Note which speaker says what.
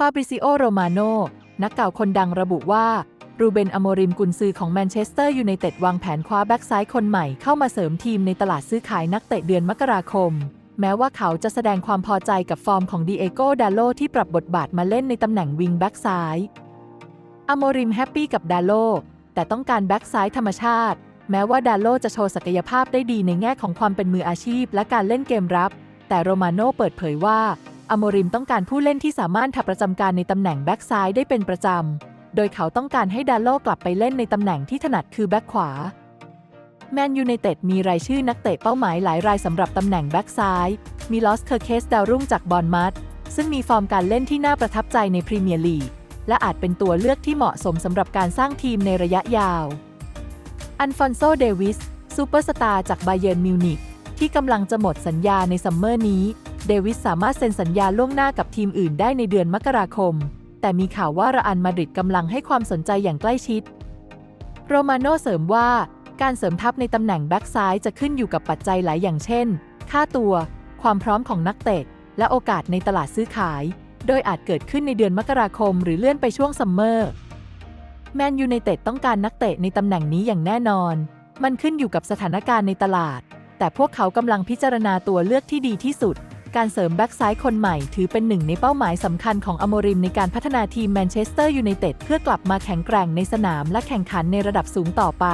Speaker 1: ฟาบริซิโอ โรมาโน นักเก่าคนดังระบุว่า รูเบน อโมริม กุนซือของแมนเชสเตอร์ยูไนเต็ดวางแผนคว้าแบ็กซ้ายคนใหม่เข้ามาเสริมทีมในตลาดซื้อขายนักเตะเดือนมกราคม แม้ว่าเขาจะแสดงความพอใจกับฟอร์มของดีเอโกดาโลที่ปรับบทบาทมาเล่นในตำแหน่งวิงแบ็กซ้าย อโมริมแฮปปี้กับดาโล แต่ต้องการแบ็กซ้ายธรรมชาติ แม้ว่าดาโลจะโชว์ศักยภาพได้ดีในแง่ของความเป็นมืออาชีพและการเล่นเกมรับ แต่โรมาโน่เปิดเผยว่า อโมริมต้องการผู้เล่นที่สามารถทำประจำการในตำแหน่งแบ็กซ้ายได้เป็นประจำ โดยเขาต้องการให้ดาโลกลับไปเล่นในตำแหน่งที่ถนัดคือแบ็กขวา แมนยูไนเต็ดมีรายชื่อนักเตะเป้าหมายหลายรายสำหรับตำแหน่งแบ็กซ้าย มีลอสเคอร์เคสดาวรุ่งจากบอลมัดซึ่งมีฟอร์มการเล่นที่น่าประทับใจในพรีเมียร์ลีก และอาจเป็นตัวเลือกที่เหมาะสมสำหรับการสร้างทีมในระยะยาว อันฟอนโซ เดวิสซูเปอร์สตาร์จากไบเยิร์นมิวนิกที่กำลังจะหมดสัญญาในซัมเมอร์นี้ เดวิสสามารถเซ็นสัญญาล่วงหน้ากับทีมอื่นได้ในเดือนมกราคม แต่มีข่าวว่าระอันมาดริดกำลังให้ความสนใจอย่างใกล้ชิด โรมาโน่เสริมว่าการเสริมทัพในตำแหน่งแบ็กซ้ายจะขึ้นอยู่กับปัจจัยหลายอย่างเช่น ค่าตัว ความพร้อมของนักเตะ และโอกาสในตลาดซื้อขาย โดยอาจเกิดขึ้นในเดือนมกราคมหรือเลื่อนไปช่วงซัมเมอร์ แมนยูไนเต็ดต้องการนักเตะในตำแหน่งนี้อย่างแน่นอน มันขึ้นอยู่กับสถานการณ์ในตลาด แต่พวกเขากำลังพิจารณาตัวเลือกที่ดีที่สุด การเสริมแบ็กซ้ายคนใหม่ ถือเป็นหนึ่งในเป้าหมายสำคัญของอโมริมในการพัฒนาทีมแมนเชสเตอร์ยูไนเต็ดเพื่อกลับมาแข็งแกร่งในสนามและแข่งขันในระดับสูงต่อไป